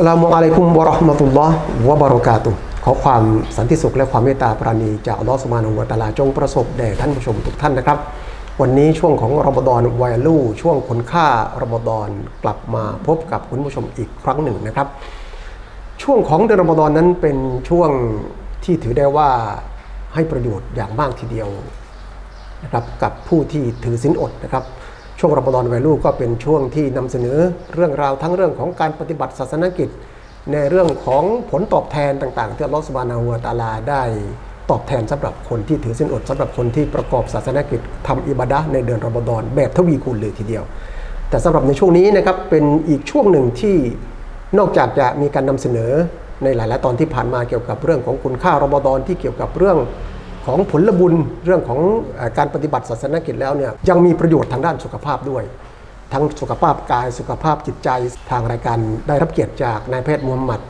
สลามุอะลัยกุมวะเราะห์มะตุลลอฮ์วะบะเราะกาตุขอความสันติสุขและความเมตตาปราณีจากอัลลอฮ์สุบฮานะฮูวะตะอาลาจงประสบแด่ท่านผู้ชมทุกท่านนะครับ วันนี้ช่วงของรอมฎอนวัยลูช่วงคนค่ารอมฎอนกลับมาพบกับคุณผู้ชมอีกครั้งหนึ่งนะครับ ช่วงของเดือนรอมฎอนนั้นเป็นช่วงที่ถือได้ว่าให้ประโยชน์อย่างมากทีเดียวนะครับกับผู้ที่ถือศีลอดนะครับ ช่วงรอมฎอนวัยรุ่นก็เป็นช่วงที่นำเสนอเรื่องราวทั้งเรื่องของการปฏิบัติศาสนกิจ ในเรื่องของผลตอบแทนต่างๆ ที่ลอสบานาหัวตาลาได้ตอบแทนสำหรับคนที่ถือศีลอดสำหรับคนที่ประกอบศาสนกิจทำอิบาดะในเดือนรอมฎอนแบบทวีคูณเลยทีเดียว แต่สำหรับในช่วงนี้นะครับเป็นอีกช่วงหนึ่งที่นอกจากจะมีการนำเสนอในหลาย ๆ ตอนที่ผ่านมาเกี่ยวกับเรื่องของคุณค่ารอมฎอนที่เกี่ยวกับเรื่อง ของผลบุญเรื่องของเออการปฏิบัติศาสนกิจแล้วเนี่ยยังมีประโยชน์ทางด้านสุขภาพด้วย ทั้งสุขภาพกายสุขภาพจิตใจทางรายการได้รับเกียรติจากนายแพทย์มูฮัมหมัด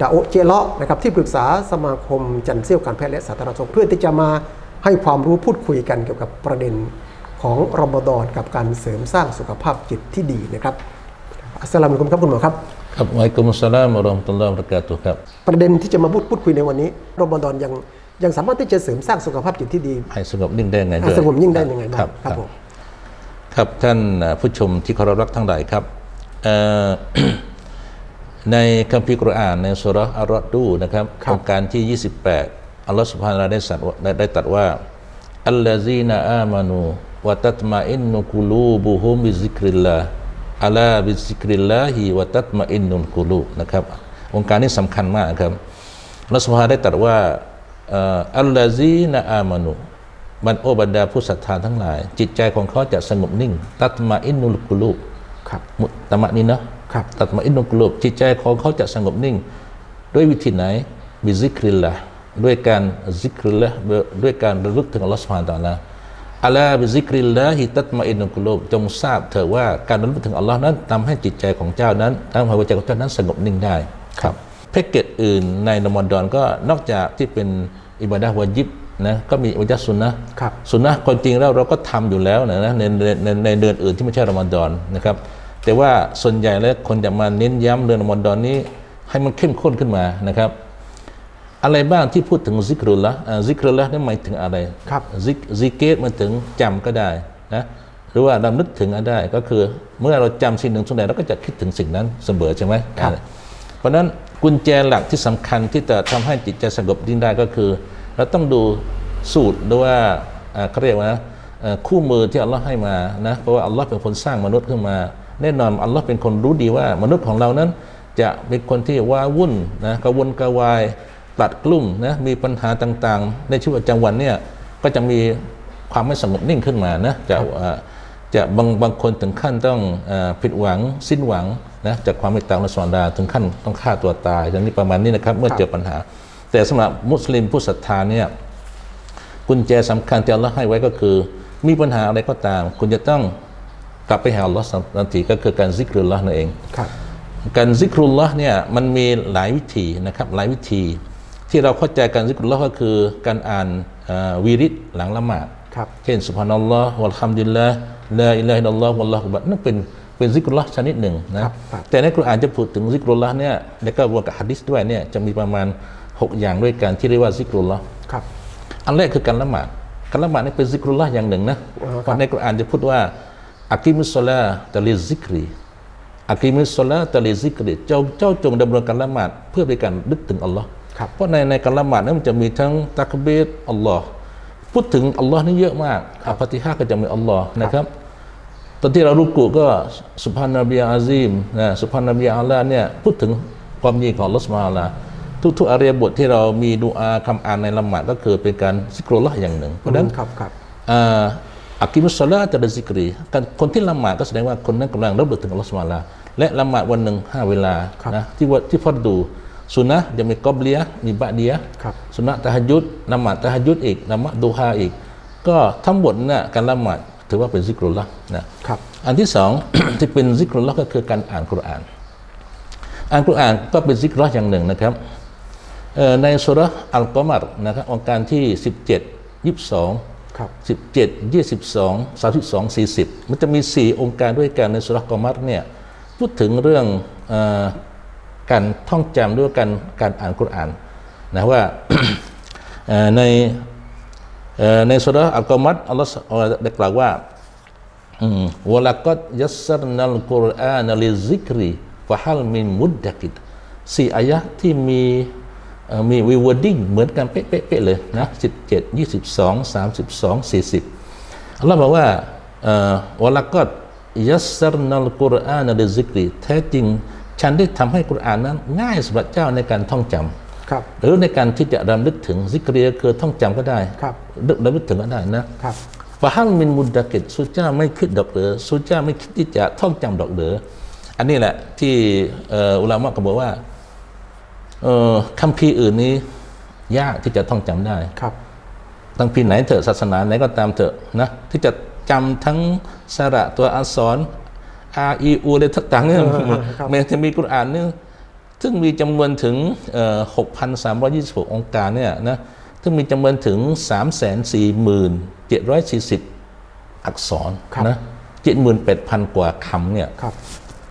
ดาโอะเจเลาะนะครับที่ปรึกษาสมาคมจันเซี่ยวการแพทย์และสาธารณสุขเพื่อที่จะมาให้ความรู้พูดคุยกันเกี่ยวกับประเด็นของรอมฎอนกับการเสริมสร้างสุขภาพจิตที่ดีนะครับอัสสลามุอะลัยกุมครับคุณหมอครับครับวะอะลัยกุมุสสลามวะเราะห์มะตุลลอฮ์วะบะเราะกาตุฮ์ครับ ประเด็นที่จะมาพูดพูดคุยในวันนี้รอมฎอนยัง ยังสามารถที่จะเสริมสร้างสุขภาพจิตที่ดีให้สงบนิ่งได้ไงด้วยสงบยิ่งได้ยังไงบ้างครับครับผมครับท่านเอ่อผู้ชมที่เคารพรักทั้งหลายครับเอ่อในคัมภีร์กุรอานในสุเราะห์อัลรอดดูนะครับครับองค์การที่ 28 อัลลอฮฺสุบฮานะฮูวะตะอาลาได้สัตว์ได้ได้ตรัสว่าอัลลาซีนาอามานูวะตัตมาอินนุกุลูบุฮุมบิซิกริลลาอัลาบิซิกริลลาฮิวะตัตมาอินนุลกุลูนะครับองค์การนี้สำคัญมากครับอัลลอฮฺสุบฮานะฮูวะตะอาลาได้ตรัสว่าเอ่ออัลลาซีนาอามานูบรรโอบรรดาผู้ศรัทธาทั้งหลาย จิตใจของเขาจะสงบนิ่ง ตัตมาอินนุลกุลูบครับมุตตะมะนี่นะครับตัตมาอินนุลกุลูบจิตใจของเขาจะสงบนิ่ง ด้วยวิธีไหนบิซิกริลละด้วยการซิกริลละด้วยการระลึกถึงอัลลอฮฺสุบฮานะฮูวะตะอาลาอัลาบิซิกริลละฮิตัตมาอินนุลกุลูบจงทราบเถอะว่าการระลึกถึงอัลลอฮ์นั้นทำให้จิตใจของเจ้านั้นทำให้หัวใจของเจ้านั้นสงบนิ่งได้ครับแพ็กเกจอื่นในรอมฎอนก็นอกจากที่เป็นอิบาดะห์วาญิบนะก็มีอิบาดะห์ซุนนะห์ครับสุนนะความจริงแล้วเราก็ทำอยู่แล้วนะนะในในในในเดือนอื่นที่ไม่ใช่รอมฎอนนะครับ แต่ว่าส่วนใหญ่แล้วคนจะมาเน้นย้ำเดือนรอมฎอนนี้ ให้มันเข้มข้นขึ้นมานะครับ อะไรบ้างที่พูดถึงซิกรุลละอ่าซิกรุลละนี่หมายถึงอะไรครับซิกซิกเกตมาถึงจำก็ได้นะหรือว่าเรานึกถึงก็ได้ก็คือ เมื่อเราจำสิ่งหนึ่งส่วนใดเราก็จะคิดถึงสิ่งนั้นเสมอใช่ไหมครับเพราะฉะนั้น กุญแจหลักที่สำคัญที่จะทำให้จิตใจสงบนิ่งได้ก็คือ เราต้องดูสูตรหรือว่าเขาเรียกว่าคู่มือที่อัลลอฮ์ให้มานะเพราะว่าอัลลอฮ์เป็นคนสร้างมนุษย์ขึ้นมา แน่นอนอัลลอฮ์เป็นคนรู้ดีว่า มนุษย์ของเรานั้น จะเป็นคนที่ว้าวุ่นนะกระวนกระวายปลัดกลุ่มนะมีปัญหาต่างๆ ในชีวิตประจำวันเนี่ยก็จะมีความไม่สงบนิ่งขึ้นมานะจะ จะบางบางคนถึงขั้นต้องเออผิดหวังสิ้นหวังนะจากความเมตตาของอัลลอฮฺสุบฮานะฮูวะตะอาลาถึงขั้นต้องฆ่าตัวตายอย่างนี้ประมาณนี้นะครับ เมื่อเจอปัญหา แต่สำหรับมุสลิมผู้ศรัทธาเนี่ยกุญแจสำคัญที่อัลลอฮ์ให้ไว้ก็คือ มีปัญหาอะไรก็ตาม คุณจะต้องกลับไปหาอัลลอฮ์สันติก็คือการซิกรุลลอฮ์นั่นเองครับการซิกรุลลอฮ์เนี่ยมันมีหลายวิธีนะครับหลายวิธี ที่เราเข้าใจการซิกรุลลอฮ์ก็คือการอ่านเอ่อวีริดหลังละหมาดครับเช่นสุบฮานัลลอฮ์วัลฮัมดุลิลลาห์ ลาอิลาฮะอิลลัลลอฮ์วัลลอฮุอักบัรนั่นเป็นเป็นซิกรุลลอฮ์ชนิดหนึ่งนะครับครับแต่ในกุรอานจะพูดถึงซิกรุลลอฮ์เนี่ยแล้วก็รวมกับฮะดิษด้วยเนี่ยจะมีประมาณ 6 อย่างด้วยกันที่เรียกว่าซิกรุลลอฮ์ครับอันแรกคือการละหมาดการละหมาดนี่เป็นซิกรุลลอฮ์อย่างหนึ่งนะอ๋อครับเพราะในกุรอานจะพูดว่าอักิมุสซอลาตะลิซิกรีอักิมุสซอลาตะลิซิกรีเจ้าเจ้าจงดำเนินการละหมาดเพื่อเป็นการนึกถึงอัลลอฮ์ครับเพราะในในการละหมาดนั้นมันจะมีทั้งตักบีรอัลลอฮ์ พูดถึงอัลลอฮ์นี่เยอะมากอัปติฮะห์ก็จะมีอัลลอฮ์นะครับ ตอนที่เรารุกุก็สุภานาบีอาซิมนะสุภานาบีอัลลาเนี่ยพูดถึงความยิ่งของอัลลอฮ์สุบฮานะฮูวะตะอาลาทุกๆอาเรียบทที่เรามีดูอาคำอ่านในละหมาดก็คือเป็นการซิกรุลละห์อย่างหนึ่ง เพราะฉะนั้นครับครับอ่าอักิมุสซาลาจะได้ซิกรีการคนที่ละหมาดก็แสดงว่าคนนั้นกำลังระลึกถึงอัลลอฮฺสุบฮานะฮูวะตะอาลาและละหมาดวันหนึ่งห้าเวลาครับนะที่ว่าที่ฟัดดู สุนนะห์จะมีกอบเลียะห์มีบะเดียะห์ครับสุนนะห์ตะฮัจยุดละหมาดตะฮัจยุดอีกละหมาดดูฮาอีก ก็ทั้งหมดเนี่ยการละหมาดถือว่าเป็นซิกรุลละห์นะครับอันที่สองที่เป็นซิกรุลละห์ก็คือการอ่านกุรอานอ่านกุรอานก็เป็นซิกรุลละห์อย่างหนึ่งนะครับเอ่อในสุเราะห์อัลกอมัรนะครับองค์การที่ 17 22ครับ17 22 32 40 มันจะมี 4 องค์การด้วยกันในสุรากอมัรเนี่ยพูดถึงเรื่องเออ การท่องจำด้วยการการอ่านกุรอานนะว่าในในสุรอัลกอมัดอัลลอฮ์อัลลอฮ์ได้กล่าวว่าวะลักดยัสรนัลกุรอานลิซิกรีฟะฮัลมินมุดดะกิดสี่อายะที่มีมีวีวอร์ดิ้งเหมือนกันเป๊ะๆเลยนะสิบเจ็ดยี่สิบสองสามสิบสองสี่สิบอัลลอฮ์บอกว่าเอ่อวะลักดยัสรนัลกุรอานลิซิกรีแท้จริง ฉันได้ทำให้กุรอานนั้น ง่ายสำหรับเจ้าในการท่องจำครับหรือในการที่จะรำลึกถึงซิกรีคือท่องจำก็ได้ครับนึกรำลึกถึงก็ได้นะครับฟาฮัลมินมุดดะกิดสุเจ้าไม่คิดดอกเหรือสุเจ้าไม่คิดที่จะท่องจำดอกเหรืออันนี้แหละที่เอ่ออุลามะก็บอกว่าเอ่อคำพีร์อื่นนี้ ยากที่จะท่องจำได้ครับตั้งพีร์ไหนเถอะศาสนาไหนก็ตามเถอะนะที่จะจำทั้งสระตัวอักษร R E U อะไรต่างๆเนี่ยครับแม้จะมีกุรอานเนี่ยซึ่งมีจำนวนถึงเอ่อ6,326 องค์การเนี่ยนะซึ่งมีจำนวนถึง 347,740อักษรครับนะ78,000 กว่าคำเนี่ยครับ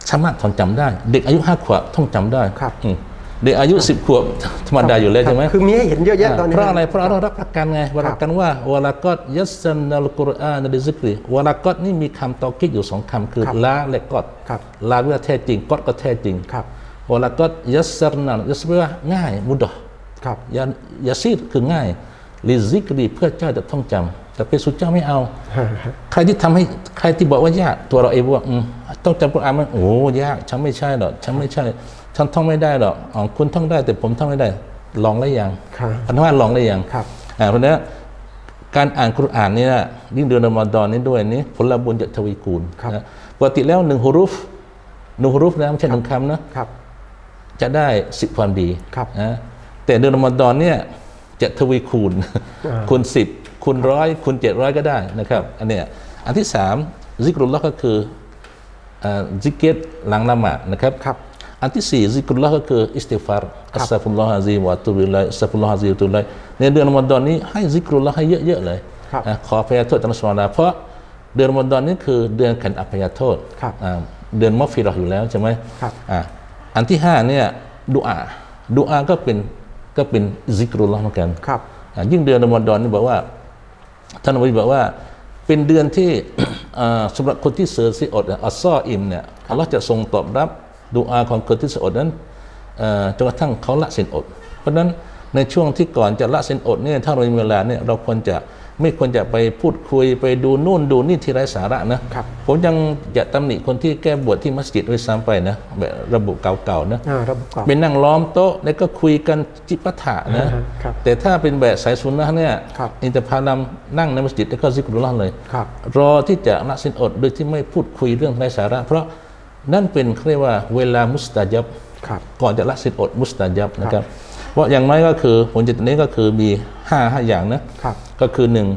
สามารถท่องจำได้ เด็กอายุห้าขวบท่องจำได้ครับอืม เด็กอายุสิบขวบธรรมดาอยู่แล้วใช่ไหมคือมีให้เห็นเยอะแยะตอนนี้เพราะอะไรเพราะเรารับประกันไงวารับกันว่าวลากอดยัสซันนัลกุรอานลิซิกรีวลากอดนี่มีคำตอกิดอยู่สองคำคือครับลาและกอดครับลาว่าแท้จริงกอดก็แท้จริงครับวลากอดยัสซันนัลยัสแปลว่าง่ายมุดดอครับยายาซีดคือง่ายลิซิกรีเพื่อเจ้าจะท่องจำแต่เป็นสุดเจ้าไม่เอา ใครที่ทำให้ใครที่บอกว่ายากตัวเราเองบอกว่าอืม ต้องจำกุรอานมันโอ้ยากฉันไม่ใช่หรอกฉันไม่ใช่ ฉันท่องไม่ได้หรอกอ๋อคุณท่องได้แต่ผมท่องไม่ได้ ลองได้ยังครับพันว่าลองได้ยังครับอ่าเพราะฉะนั้นการอ่านกุรอานนี่นะยิ่งเดือนรอมฎอนนี้ด้วยนี่ผลบุญจะทวีคูณครับนะปกติแล้วหนึ่งฮุรุฟหนึ่งฮุรุฟนะไม่ใช่หนึ่งคำนะครับจะได้สิบความดีครับนะแต่เดือนรอมฎอนเนี่ยจะทวีคูณอ่าคูณสิบคูณร้อยคูณเจ็ดร้อยก็ได้นะครับ อันเนี้ยอันที่สามซิกรุลลอฮ์ก็คืออ่า ซิกเกตหลังละหมาดนะครับครับอันที่สี่ซิกรุลลอฮ์ก็คืออิสติฟารอัสซาฟุลลอฮ์ฮะซีมวะตุบิลลาฮิอัสซาฟุลลอฮ์ฮะซีมวะตุบิลลาฮิในเดือนรอมฎอนนี้ให้ซิกรุลลอฮ์ให้เยอะๆเลยครับนะขออภัยโทษตามสุลาเพราะเดือนรอมฎอนนี้คือเดือนแห่งอภัยโทษครับอ่าเดือนมัฟฟิเราะห์อยู่แล้วใช่ไหมครับอ่าอันที่ห้าเนี่ยดุอาดุอาก็เป็นก็เป็นซิกรุลลอฮ์เหมือนกันครับอ่ายิ่งเดือนรอมฎอนนี่บอกว่าท่านนบีบอกว่าเป็นเดือนที่อ่า สำหรับคนที่เสือสิอดอัสซออิมเนี่ยอัลลอฮ์จะทรงตอบรับดุอาของคนที่เสืออดนั้นเอ่อจนกระทั่งเขาละสินอด เพราะฉะนั้นในช่วงที่ก่อนจะละสินอดเนี่ยถ้าเรามีเวลาเนี่ยเราควรจะ ไม่ควรจะไปพูดคุยไปดูนู่นดูนี่ที่ไร้สาระนะครับผมยังจะตำหนิคนที่แก้บวชที่มัสยิดด้วยซ้ำไปนะแบบระบุเก่าๆนะอ่าระบบกรอบเป็นนั่งล้อมโต๊ะแล้วก็คุยกันจิปาถะนะอ่าฮะครับแต่ถ้าเป็นแบบสายสุนนะเนี่ยครับอินทผลัมนั่งในมัสยิดแล้วก็ซิกรุลลอฮ์เลยครับรอที่จะละสินอดโดยที่ไม่พูดคุยเรื่องไร้สาระ เพราะนั่นเป็นเขาเรียกว่าเวลามุสตาจับครับก่อนจะละสินอดมุสตาจับนะครับ เพราะอย่างน้อยก็คือผลจากนี้ก็คือมีห้าห้าอย่างนะครับ ก็คือหนึ่ง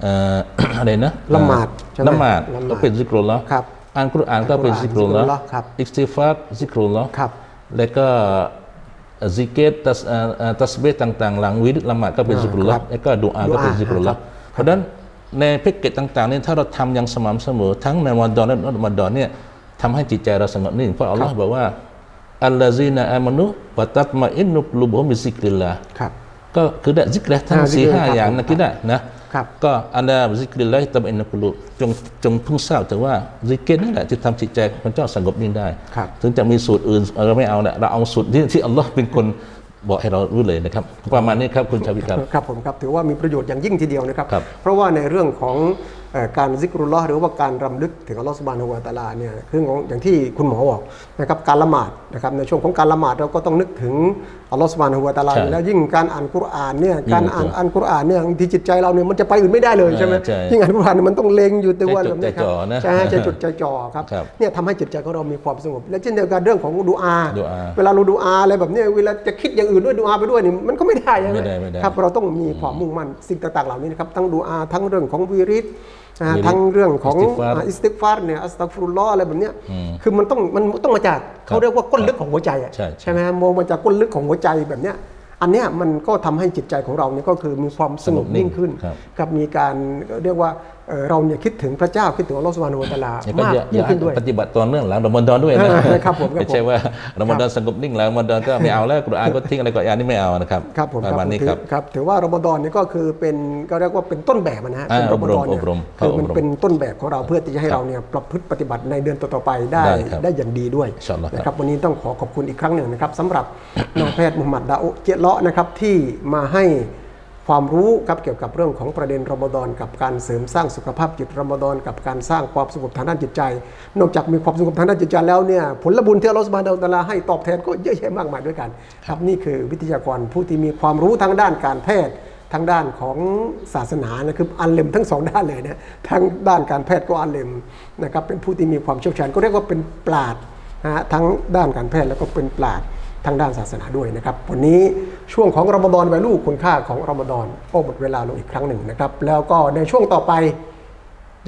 เอ่ออะไรนะละหมาดใช่ไหมละหมาดละหมาดก็เป็นซิกรุลลอฮ์ครับอ่านกุรอานก็เป็นอ่านกุซิรกรุลลอฮ์ซิกรุลลอฮ์ครับอิสติฟาร์ซิกรุลลอฮ์ครับแล้วก็ซิกเกตตัสเอ่อเอ่อตัสเบตต่างๆ หลังวิดละหมาดก็เป็นอ่าซิกรุลลอครัฮ์บแล้วก็ดุอาก็เป็นดุอาซิกรุลลอฮ์ครับเพราะฉะนั้นในแพ็กเกจต่างๆนี่ถ้าเราทำอย่างสม่ำเสมอทั้งในวันดอนและนอกวันดอนเนี่ยทำให้จิตใจเราสงบนิ่งเพราะอัลลอฮ์บอกว่า อัลลอซีนาอามานุวะตัตมาอินนุกลุบุฮุมิซิกริลลาครับก็คือได้ซิกร์ทั้งอ่าสี่ซิกร์ห้าครับอย่างนะคิดได้นะครับก็อันดาซิกริลลาฮิตัมอินนุกลุจงจงเพิ่งทราบแต่ว่าซิกเกตนี่แหละที่ทำจิตใจของเจ้าสงบนิ่งได้ครับถึงจะมีสูตรอื่นเราไม่เอาแหละเราเอาสูตรที่ที่อัลลอฮ์เป็นคนบอกให้เรารู้เลยนะครับ ประมาณนี้ครับคุณชาวิครับ ครับผมครับ ถือว่ามีประโยชน์อย่างยิ่งทีเดียวนะครับครับเพราะว่าในเรื่องของเอ่อ การซิกรุลลอฮ์หรือว่าการรำลึกถึงอัลลอฮ์สุบานุวะตะอาลาเนี่ยเรื่องของอย่างที่คุณหมอบอกนะครับการละหมาดนะครับในช่วงของการละหมาดเราก็ต้องนึกถึงอัลลอฮ์สุบานุวะตะอาลาใช่อยู่แล้วยิ่งการอ่านกุรอานเนี่ยยิ่งการอ่านอ่านกุรอานเนี่ยบางทีจิตใจเราเนี่ยมันจะไปอื่นไม่ได้เลยใช่ไหมใช่ยิ่งอ่านกุรอานเนี่ยมันต้องเล็งอยู่ตัวใจจดแบบนี้ครัใจจ่อนะใช่ใจจดใจจ่อครับครับเนี่ยทำให้จิตใจของเรามีความสงบ และเช่นเดียวกันเรื่องของดูอาดูอาเวลาเราดูอาอะไรแบบเนี้ยเวลาจะคิดอย่างอื่นด้วยดูอาไปด้วยนี่มันก็ไม่ได้ใช่ไหมไม่ได้ไม่ได้ครับเราต้องมีความมุ่งมั่นสิ่งต่างๆเหล่านี้นะครับทั้งดูอาทั้งเรื่องของวิริต นะฮะวิริตทั้งเรื่องของอิสติกฟาร์อ่าอิสติกฟาร์เนี่ยอัสตักฟุรุลลอฮ์อะไรแบบเนี้ยคือมันต้องมันต้องมาจากเขาเรียกว่าก้นลึกของหัวใจอะใช่ใช่ไหมฮะมองมาจากก้นลึกของหัวใจแบบเนี้ยอันเนี้ยมันก็ทำให้จิตใจของเราเนี่ยก็คือมีความสงบสงบนิ่นิ่งงขึ้นครับกับมีการเรียกว่า เอ่อเราเนี่ยคิดถึงพระเจ้าคิดถึงอัลลอฮฺสุบฮานะฮูวะตะอาลาแล้วก็มากอย่าอยิ่ย่างขึ้นด้วยปฏิบัติตอนเรื่องหลังรอมฎอนด้วยนะเออครับผมครับผมไม่ใช่ว่ารอมฎอนสงบนิ่งแล้วรอมฎอนก็ไม่เอาแล้วกุรอานก็ทิ้งอะไรก็อ่านนี่ไม่เอานะครับครับผมประมาณนี้ถือครับครับถือว่ารอมฎอนนี่ก็คือเป็นก็เรียกว่าเป็นต้นแบบนะฮะอ่าเป็นรอมฎอนเนี่ยอบรมคือมันอบรมเป็นต้นแบบของเราเพื่อที่จะให้เราเนี่ยประพฤติปฏิบัติในเดือนต่อๆไปได้ได้ครับได้อย่างดีด้วยอินชาอัลลอฮ์ครับนะครับวันนี้ต้องขอขอบคุณอีกครั้งหนึ่งนะครับสำหรับนายแพทย์มุฮัมมัดดาโอะเจยะเลาะนะครับที่มาให้ ความรู้ครับเกี่ยวกับเรื่องของประเด็นรอมฎอนกับการเสริมสร้างสุขภาพจิตรอมฎอนกับการสร้างความสงบทางด้านจิตใจ นอกจากมีความสงบทางด้านจิตใจแล้วเนี่ยผลบุญที่อัลลอฮฺสุบฮานะฮูวะตะอาลาให้ตอบแทนก็เยอะแยะมากมายด้วยกันครับนี่คือวิทยากรผู้ที่มีความรู้ทางด้านการแพทย์ทางด้านของศาสนานะคืออันเลมทั้งสองด้านเลยนะทั้งด้านการแพทย์ก็อันเลมนะครับเป็นผู้ที่มีความเชี่ยวชาญก็เรียกว่าเป็นปราดนะฮะทั้งด้านการแพทย์แล้วก็เป็นปราด ทางด้านศาสนาด้วยนะครับ วันนี้ช่วงของรอมฎอนวัยลูกคุณค่าของรอมฎอนก็หมดเวลาลงอีกครั้งหนึ่งนะครับ แล้วก็ในช่วงต่อไป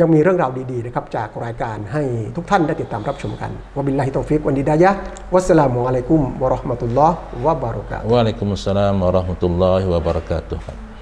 ยังมีเรื่องราวดีๆนะครับจากรายการให้ทุกท่านได้ติดตามรับชมกันวบิลลาฮิตอฟิกวันดีดายะวัสสลามุอะลัยกุมวะราะห์มะตุลลอฮ์วะบารอกาตุฮ์วะอะลัยกุมุสสลามวะเราะห์มะตุลลอฮิวะบารอกาตุฮ์